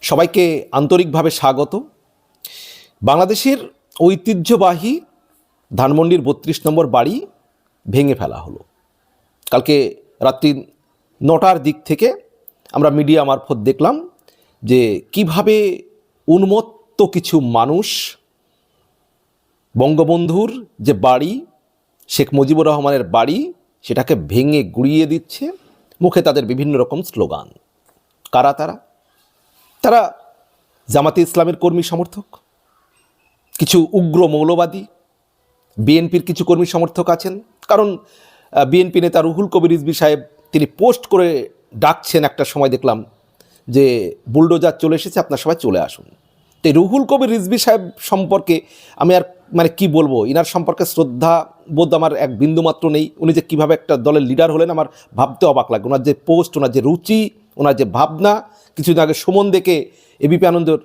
সবাইকে আন্তরিকভাবে স্বাগত। বাংলাদেশের ঐতিহ্যবাহী ধানমন্ডির বত্রিশ নম্বর বাড়ি ভেঙে ফেলা হলো। কালকে রাত্রি নটার দিক থেকে আমরা মিডিয়া মারফত দেখলাম যে কীভাবে উন্মত্ত কিছু মানুষ, বঙ্গবন্ধুর যে বাড়ি, শেখ মুজিবুর রহমানের বাড়ি, সেটাকে ভেঙে গুড়িয়ে দিচ্ছে। মুখে তাদের বিভিন্ন রকম স্লোগান। কারা তারা? তারা জামাতে ইসলামের কর্মী সমর্থক, কিছু উগ্র মৌলবাদী, বিএনপির কিছু কর্মী সমর্থক আছেন। কারণ বিএনপি নেতা রুহুল কবির রিজভী সাহেব, তিনি পোস্ট করে ডাকছেন একটা সময় দেখলাম যে বুলডোজার চলে এসেছে, আপনার সবাই চলে আসুন। তো রুহুল কবির রিজভী সাহেব সম্পর্কে আমি আর মানে কি বলব, ইনার সম্পর্কে শ্রদ্ধা বোধ আমার এক বিন্দুমাত্র নেই। উনি যে কীভাবে একটা দলের লিডার হলেন, আমার ভাবতে অবাক লাগে। ওনার যে পোস্ট ওনার যে রুচি, ওনার যে ভাবনা কিছুদিন আগে সুমন দেখে এবিপি আনন্দর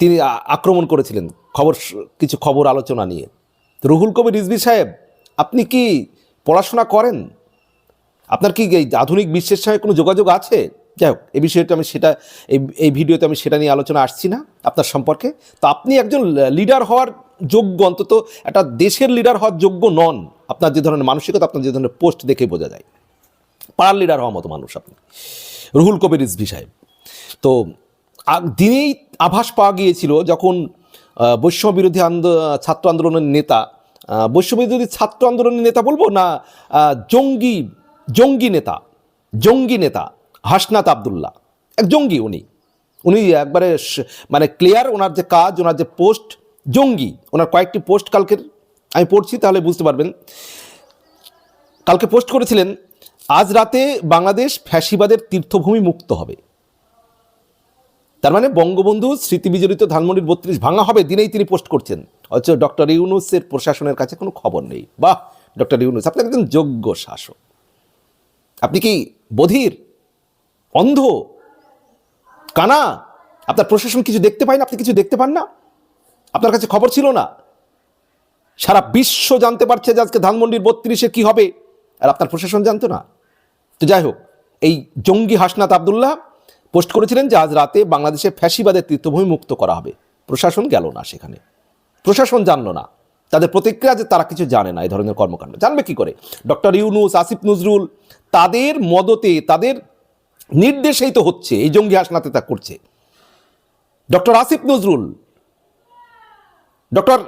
তিনি আক্রমণ করেছিলেন। খবর কিছু খবর আলোচনা নিয়ে। রুহুল কবির, রিজভী সাহেব, আপনি কি পড়াশোনা করেন? আপনার কি এই আধুনিক বিশ্বের সঙ্গে কোনো যোগাযোগ আছে? যাই হোক এই বিষয়টা আমি সেটা, এই এই ভিডিওতে আমি সেটা নিয়ে আলোচনা আসছি না আপনার সম্পর্কে। তো আপনি একজন লিডার হওয়ার যোগ্য, অন্তত একটা দেশের লিডার হওয়ার যোগ্য নন। আপনার যে ধরনের মানসিকতা, আপনার যে ধরনের পোস্ট দেখে বোঝা যায়। পাড়ার লিডার হওয়ার মতো মানুষ আপনি। রুহুল কবির, রিজভি সাহেব। তো দিনেই আভাস পাওয়া গিয়েছিল যখন আহ, বৈষম্য বিরোধী ছাত্র আন্দোলনের নেতা আহ, বৈষম্য বিরোধী ছাত্র আন্দোলনের নেতা বলব না জঙ্গি জঙ্গি নেতা জঙ্গি নেতা হাসনাত আবদুল্লাহ এক জঙ্গি উনি। উনি একবারে মানে ক্লিয়ার ওনার যে কাজ ওনার যে পোস্ট জঙ্গি ওনার কয়েকটি পোস্ট কালকের আমি পড়ছি তাহলে বুঝতে পারবেন। কালকে পোস্ট করেছিলেন আজ রাতে বাংলাদেশ ফ্যাসিবাদের তীর্থভূমি মুক্ত হবে। তার মানে বঙ্গবন্ধু স্মৃতি বিজড়িত ধানমন্ডির বত্রিশ ভাঙা হবে দিনেই তিনি পোস্ট করছেন। অথচ ডক্টর ইউনুসের প্রশাসনের কাছে কোনো খবর নেই। বাহ, ডক্টর ইউনুস, আপনি একজন যোগ্য শাসক। আপনি কি বধির? অন্ধ? কানা? আপনার প্রশাসন কিছু দেখতে পায় না? আপনি কিছু দেখতে পান না? আপনার কাছে খবর ছিল না? সারা বিশ্ব জানতে পারছে যে আজকে ধানমন্ডির বত্রিশে কি হবে। আর আপনার প্রশাসন জানতো না। তো যাই হোক, এই জঙ্গি হাসনাত আবদুল্লাহ পোস্ট করেছিলেন যে আজ রাতে বাংলাদেশে ফ্যাসিবাদের তীর্থভূমি মুক্ত করা হবে। প্রশাসন গেল না সেখানে। প্রশাসন জানলো না। তাদের প্রতিক্রিয়া যে তারা কিছু জানে না, এই ধরনের কর্মকাণ্ড। জানবে কি করে? ডক্টর ইউনুস, আসিফ নজরুল, তাদের মদতে, তাদের নির্দেশেই তো হচ্ছে, এই জঙ্গি হাসনাতে তা করছে। ডক্টর আসিফ নজরুল, ডক্টর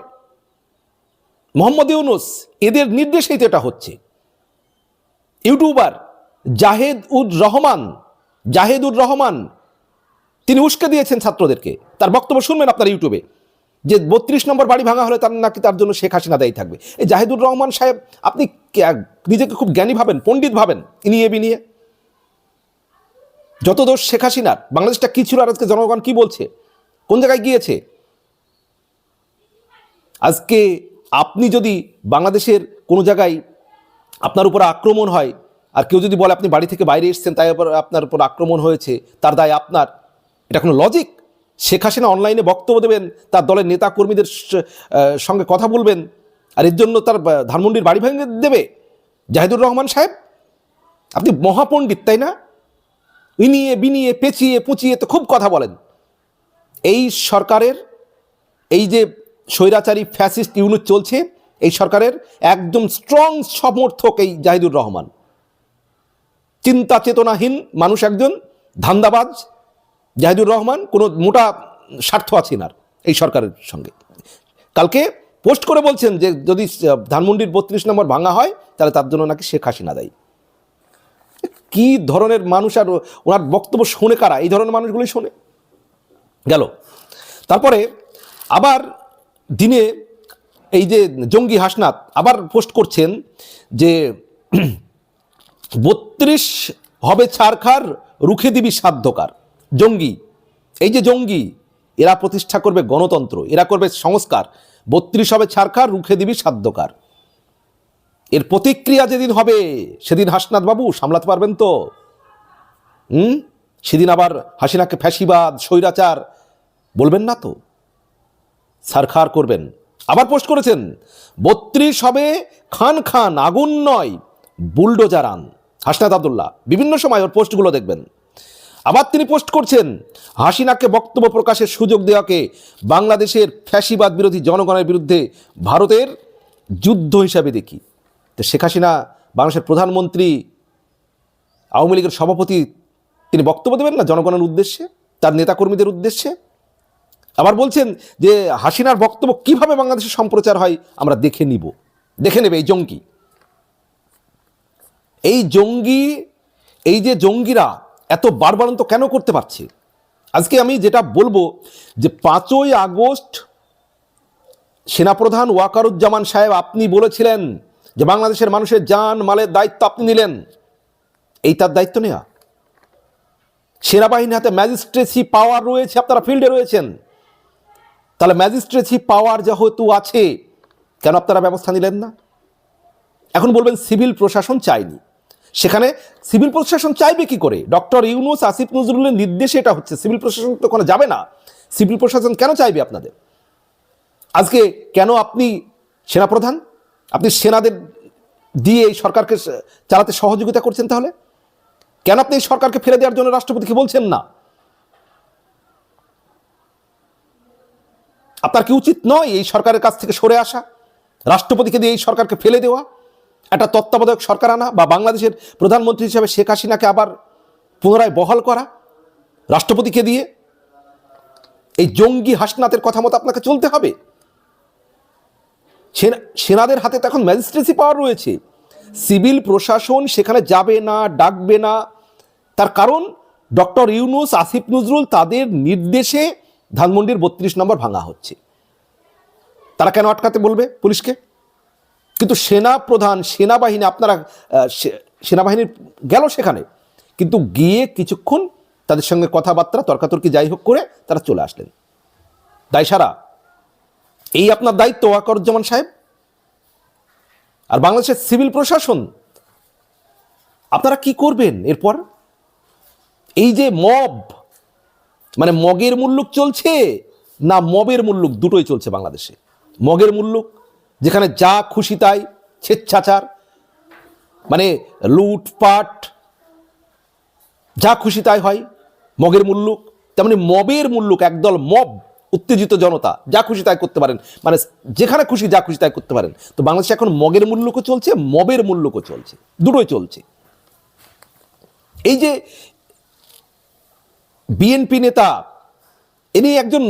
মোহাম্মদ ইউনুস, এদের নির্দেশেই তো এটা হচ্ছে। ইউটিউবার জাহেদ উদ রহমান জাহেদুর রহমান, তিনি উস্কে দিয়েছেন ছাত্রদেরকে। তার বক্তব্য শুনবেন আপনার ইউটিউবে, যে বত্রিশ নম্বর বাড়ি ভাঙা হলে তার নাকি তার জন্য শেখ হাসিনা দায়ী থাকবে। এই জাহেদুর রহমান সাহেব, আপনি নিজেকে খুব জ্ঞানী ভাবেন, পণ্ডিত ভাবেন ইনিয়ে বিনিয়ে যত দোষ শেখ হাসিনার, বাংলাদেশটা কি ছিল আর আজকে জনগণ কি বলছে? কোন জায়গায় গিয়েছে? আজকে আপনি যদি বাংলাদেশের কোনো জায়গায় আপনার উপর আক্রমণ হয় আর কেউ যদি বলে, আপনি বাড়ি থেকে বাইরে এসেছেন, তাই আপনার উপর আক্রমণ হয়েছে, তার দায় আপনার। এটা কোনো লজিক শেখ হাসিনা অনলাইনে বক্তব্য দেবেন, তার দলের নেতা কর্মীদের সঙ্গে কথা বলবেন, আর এর জন্য তার ধানমন্ডির বাড়ি ভেঙে দেবে। জাহিদুর রহমান সাহেব, আপনি মহাপণ্ডিত, তাই না? ইনিয়ে, বিনিয়ে, পেঁচিয়ে, পুচিয়ে তো খুব কথা বলেন। এই সরকারের, এই যে স্বৈরাচারী ফ্যাসিস্ট ইউনিট চলছে, এই সরকারের একদম স্ট্রং সমর্থক এই জাহিদুর রহমান। চিন্তা চেতনাহীন মানুষ একজন, ধান্দাবাজ, জাহিদুর রহমান, কোনো মোটা স্বার্থ আছে না এই সরকারের সঙ্গে। কালকে পোস্ট করে বলছেন যে যদি ধানমন্ডির বত্রিশ নম্বর ভাঙা হয়, তাহলে তার জন্য নাকি শেখ হাসিনা দায়ী। কি ধরনের মানুষ আর ওনার বক্তব্য শোনে কারা? এই ধরনের মানুষগুলোই শোনে। গেল। তারপরে আবার দিনে এই যে জঙ্গি হাসনাত আবার পোস্ট করছেন যে বত্রিশ হবে ছারখার, রুখে দিবি সাধ্যকার জঙ্গি, এই যে জঙ্গি, এরা প্রতিষ্ঠা করবে গণতন্ত্র, এরা করবে সংস্কার। বত্রিশ হবে ছারখার, রুখে দিবি সাধ্যকার এর প্রতিক্রিয়া যেদিন হবে, সেদিন হাসনাথ বাবু সামলাতে পারবেন তো? হুম? সেদিন আবার হাসিনাকে ফ্যাসিবাদ, স্বৈরাচার, বলবেন না তো? সারখার করবেন। আবার পোস্ট করেছেন, বত্রিশ হবে খান খান, আগুন নয়, বুলডোজার আন। হাসনাত আবদুল্লাহ, বিভিন্ন সময় ওর পোস্টগুলো দেখবেন। আবার তিনি পোস্ট করছেন, হাসিনাকে বক্তব্য প্রকাশের সুযোগ দেওয়াকে বাংলাদেশের ফ্যাসিবাদ বিরোধী জনগণের বিরুদ্ধে ভারতের যুদ্ধ হিসাবে দেখি। তো শেখ হাসিনা বাংলাদেশের প্রধানমন্ত্রী, আওয়ামী লীগের সভাপতি, তিনি বক্তব্য দেবেন না জনগণের উদ্দেশ্যে, তার নেতাকর্মীদের উদ্দেশ্যে? আবার বলছেন যে হাসিনার বক্তব্য কীভাবে বাংলাদেশে সম্প্রচার হয়, আমরা দেখে নিব। দেখে নেবে এই জঙ্গি। এই জঙ্গি, এই যে জঙ্গিরা এত বারবারন্ত কেন করতে পারছে? আজকে আমি যেটা বলব যে পাঁচই আগস্ট সেনাপ্রধান ওয়াকারুজ্জামান সাহেব আপনি বলেছিলেন যে বাংলাদেশের মানুষের যান, মালের দায়িত্ব আপনি নিলেন। এই তার দায়িত্ব নেওয়া সেনাবাহিনীর হাতে ম্যাজিস্ট্রেসি পাওয়ার রয়েছে আপনারা ফিল্ডে রয়েছেন। তাহলে ম্যাজিস্ট্রেসি পাওয়ার যেহেতু আছে, কেন আপনারা ব্যবস্থা নিলেন না? এখন বলবেন সিভিল প্রশাসন চাইনি সেখানে সিভিল প্রশাসন চাইবে কি করে? ডক্টর ইউনুস, আসিফ নজরুলের নির্দেশে এটা হচ্ছে। সিভিল প্রশাসন তো ওখানে যাবে না। সিভিল প্রশাসন কেন চাইবে আপনাদের? আজকে কেন আপনি সেনাপ্রধান? আপনি সেনাদের দিয়ে এই সরকারকে চালাতে সহযোগিতা করছেন তাহলে? কেন আপনি এই সরকারকে ফেলে দেওয়ার জন্য রাষ্ট্রপতিকে বলছেন না? আপনার কি উচিত নয় এই সরকারের কাছ থেকে সরে আসা? রাষ্ট্রপতিকে দিয়ে এই সরকারকে ফেলে দেওয়া? একটা তত্ত্বাবধায়ক সরকার আনা বা বাংলাদেশের প্রধানমন্ত্রী হিসাবে শেখ হাসিনাকে আবার পুনরায় বহাল করা, রাষ্ট্রপতিকে দিয়ে, এই জঙ্গি হাসনাতের কথা মতো আপনাকে চলতে হবে। সেনাদের হাতে তো এখন ম্যাজিস্ট্রেসি পাওয়ার রয়েছে। সিভিল প্রশাসন সেখানে যাবে না, ডাকবে না। তার কারণ, ডক্টর ইউনুস, আসিফ নজরুল তাদের নির্দেশে ধানমন্ডির বত্রিশ নম্বর ভাঙা হচ্ছে। তারা কেন আটকাতে বলবে পুলিশকে? কিন্তু সেনা প্রধান সেনাবাহিনী, আপনারা সেনাবাহিনীর গেল সেখানে। কিন্তু গিয়ে কিছুক্ষণ তাদের সঙ্গে কথাবার্তা, তর্কাতর্কি যাই হোক করে তারা চলে আসলেন। দায় সারা এই আপনার দায়িত্ব ওয়াকরুজ্জামান সাহেব। আর বাংলাদেশের সিভিল প্রশাসন, আপনারা কি করবেন এরপর? এই যে মব মানে মগের মুল্লুক চলছে না মবের মুল্লুক, দুটোই চলছে বাংলাদেশে। মগের মুল্লুক যেখানে যা খুশি তাই, স্বেচ্ছাচার মানে লুটপাট, যা খুশি তাই হয়, মগের মুল্লুক, তেমনি মবের মুল্লুক, একদল মব, উত্তেজিত জনতা, যা খুশি তাই করতে পারেন। মানে যেখানে খুশি, যা খুশি তাই করতে পারেন। তো বাংলাদেশে এখন মগের মূল্যকও চলছে, মবের মূল্যকও চলছে। দুটোই চলছে। এই যে বিএনপি নেতা ইনি একজন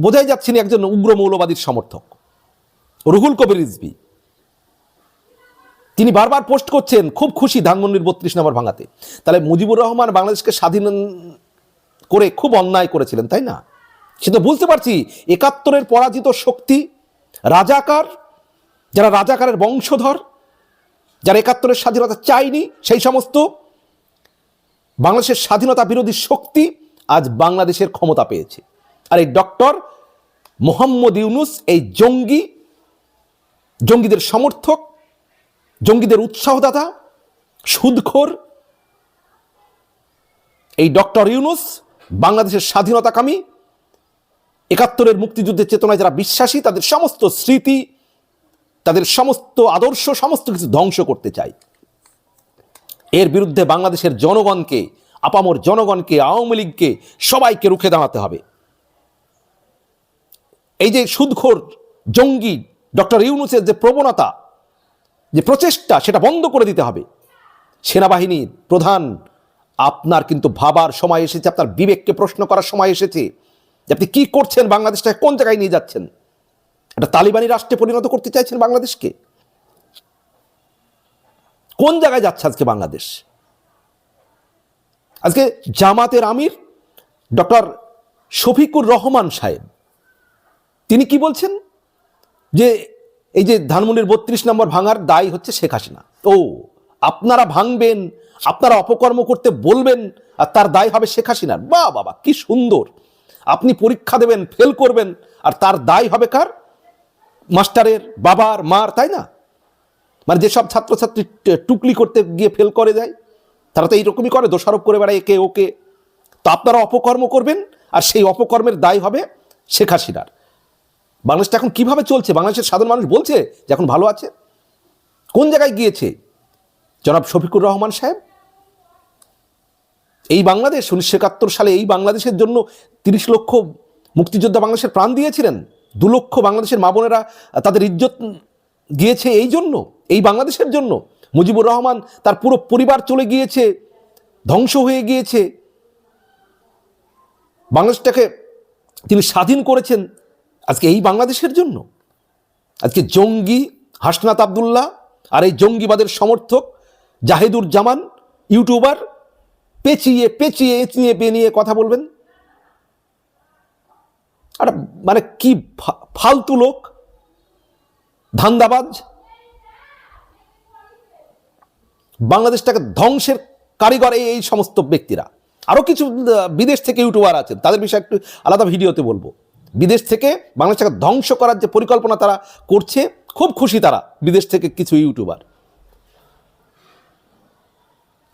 বোঝাই যাচ্ছেন একজন উগ্র মৌলবাদীর সমর্থক। রুহুল কবির রিজভি। তিনি বারবার পোস্ট করছেন, খুব খুশি ধানমন্ডির বত্রিশ নম্বর ভাঙাতে। তাহলে মুজিবুর রহমান বাংলাদেশকে স্বাধীন করে খুব অন্যায় করেছিলেন, তাই না? সে তো বুঝতে পারছি, একাত্তরের পরাজিত শক্তি রাজাকার, যারা রাজাকারের বংশধর, যারা একাত্তরের স্বাধীনতা চায়নি, সেই সমস্ত বাংলাদেশের স্বাধীনতা বিরোধী শক্তি আজ বাংলাদেশের ক্ষমতা পেয়েছে। আর এই ডক্টর মোহাম্মদ ইউনুস, এই জঙ্গি জঙ্গিদের সমর্থক, জঙ্গিদের উৎসাহদাতা, সুদখোর। এই ডক্টর ইউনুস বাংলাদেশের স্বাধীনতাকামী, একাত্তরের মুক্তিযুদ্ধের চেতনায় যারা বিশ্বাসী, তাদের সমস্ত স্মৃতি, তাদের সমস্ত আদর্শ, সমস্ত কিছু ধ্বংস করতে চায়। এর বিরুদ্ধে বাংলাদেশের জনগণকে, আপামর জনগণকে, আওয়ামী লীগকে সবাইকে রুখে দাঁড়াতে হবে। এই যে সুদখোর, জঙ্গি ডক্টর ইউনুসের যে প্রবণতা, যে প্রচেষ্টা, সেটা বন্ধ করে দিতে হবে। সেনাবাহিনীর প্রধান, আপনার কিন্তু ভাবার সময় এসেছে, আপনার বিবেককে প্রশ্ন করার সময় এসেছে যে আপনি কি করছেন বাংলাদেশটাকে, কোন জায়গায় নিয়ে যাচ্ছেন? একটা তালিবানি রাষ্ট্রে পরিণত করতে চাইছেন বাংলাদেশকে? কোন জায়গায় যাচ্ছে আজকে বাংলাদেশ? আজকে জামাতের আমির ডক্টর শফিকুর রহমান সাহেব, তিনি কি বলছেন? যে এই যে ধানমন্ডির বত্রিশ নম্বর ভাঙার দায় হচ্ছে শেখ হাসিনা। ও, আপনারা ভাঙবেন, আপনারা অপকর্ম করতে বলবেন, আর তার দায় হবে শেখ হাসিনার। বা বাবা কি সুন্দর। আপনি পরীক্ষা দেবেন ফেল করবেন, আর তার দায় হবে কার? মাস্টারের বাবার, মার, তাই না? মানে যেসব ছাত্রছাত্রী টুকলি করতে গিয়ে ফেল করে যায়, তারা তো এইরকমই করে, দোষারোপ করে বেড়ায় একে ওকে। তো আপনারা অপকর্ম করবেন, আর সেই অপকর্মের দায় হবে শেখ হাসিনার। বাংলাদেশটা এখন কীভাবে চলছে? বাংলাদেশের সাধারণ মানুষ বলছে যে এখন ভালো আছে। কোন জায়গায় গিয়েছে? জনাব শফিকুর রহমান সাহেব? এই বাংলাদেশ, উনিশশো একাত্তর সালে এই বাংলাদেশের জন্য তিরিশ লক্ষ মুক্তিযোদ্ধা বাংলাদেশের প্রাণ দিয়েছিলেন। দু লক্ষ বাংলাদেশের মা বোনেরা তাদের ইজ্জত গিয়েছে এই জন্য, এই বাংলাদেশের জন্য। মুজিবুর রহমান তার পুরো পরিবার চলে গিয়েছে, ধ্বংস হয়ে গিয়েছে। বাংলাদেশটাকে তিনি স্বাধীন করেছেন। আজকে এই বাংলাদেশের জন্য। আজকে জঙ্গি হাসনাত আবদুল্লাহ আর এই জঙ্গিবাদের সমর্থক জাহিদুর জামান, ইউটিউবার, পেঁচিয়ে পেঁচিয়ে, এঁচিয়ে বেনিয়ে কথা বলবেন। আর মানে কি ফালতু লোক, ধান্দাবাজ। বাংলাদেশটাকে ধ্বংসের কারিগর এই সমস্ত ব্যক্তিরা। আরও কিছু বিদেশ থেকে ইউটিউবার আছেন, তাদের বিষয়ে একটু আলাদা ভিডিওতে বলব। বিদেশ থেকে বাংলাদেশটাকে ধ্বংস করার যে পরিকল্পনা তারা করছে, খুব খুশি তারা বিদেশ থেকে কিছু ইউটিউবার।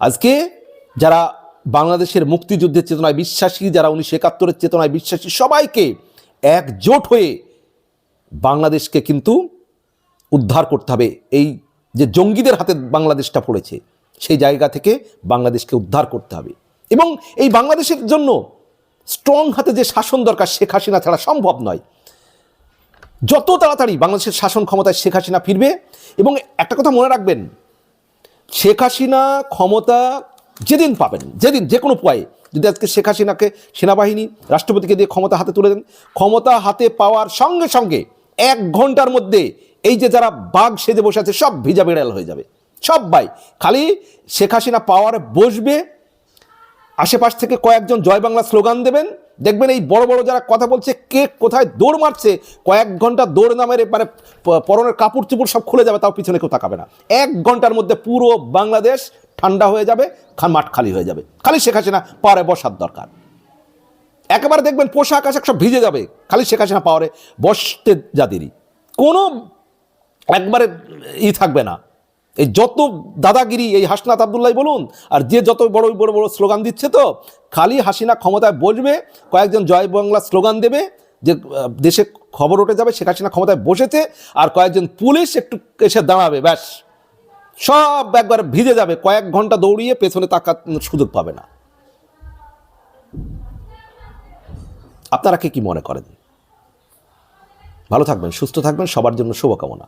আজকে যারা বাংলাদেশের মুক্তিযুদ্ধের চেতনায় বিশ্বাসী, যারা উনিশশো একাত্তরের চেতনায় বিশ্বাসী, সবাইকে একজোট হয়ে বাংলাদেশকে কিন্তু উদ্ধার করতে হবে। এই যে জঙ্গিদের হাতে বাংলাদেশটা পড়েছে, সেই জায়গা থেকে বাংলাদেশকে উদ্ধার করতে হবে। এবং এই বাংলাদেশের জন্য স্ট্রং হাতে যে শাসন দরকার শেখ হাসিনা ছাড়া সম্ভব নয়। যত তাড়াতাড়ি বাংলাদেশের শাসন ক্ষমতায় শেখ হাসিনা ফিরবে, এবং একটা কথা মনে রাখবেন, শেখ হাসিনা ক্ষমতা যেদিন পাবেন, যেদিন, যে কোনো উপায়ে, যদি আজকে শেখ হাসিনাকে সেনাবাহিনী, রাষ্ট্রপতিকে দিয়ে ক্ষমতা হাতে তুলে দেন, ক্ষমতা হাতে পাওয়ার সঙ্গে সঙ্গে এক ঘণ্টার মধ্যে এই যে যারা বাঘ সেজে বসে আছে, সব ভিজা বেড়াল হয়ে যাবে। সব বাই খালি শেখ হাসিনা পাওয়ারে বসবে আশেপাশ থেকে কয়েকজন জয় বাংলা স্লোগান দেবেন। দেখবেন এই বড় বড় যারা কথা বলছে, কে কোথায় দৌড় মারছে, কয়েক ঘণ্টা দৌড় নামের মানে পরনের কাপড় চুপড় সব খুলে যাবে, তাও পিছনে কেউ তাকাবে না। এক ঘণ্টার মধ্যে পুরো বাংলাদেশ ঠান্ডা হয়ে যাবে মাঠ খালি হয়ে যাবে। খালি শেখ হাসিনা পাওয়ারে বসার দরকার। একেবারে দেখবেন পোশাক আশাক সব ভিজে যাবে, খালি শেখ হাসিনা পাওয়ারে বসতে যাদেরই কোনো একবারে ই থাকবে না। এই যত দাদাগিরি, এই হাসনাত আবদুল্লাহ বলুন, আর যে যত বড় বড় বড় স্লোগান দিচ্ছে তো, খালি হাসিনা ক্ষমতায় বসবে, কয়েকজন জয় বাংলা স্লোগান দেবে, যে দেশে খবর উঠে যাবে, শেখ হাসিনা ক্ষমতায় বসেছে, আর কয়েকজন পুলিশ একটু এসে দাঁড়াবে, ব্যাস। সব একবার ভিজে যাবে, কয়েক ঘণ্টা দৌড়িয়ে পেছনে তাকা সুযোগ পাবে না। আপনারা কে কি মনে করেন? ভালো থাকবেন, সুস্থ থাকবেন, সবার জন্য শুভকামনা।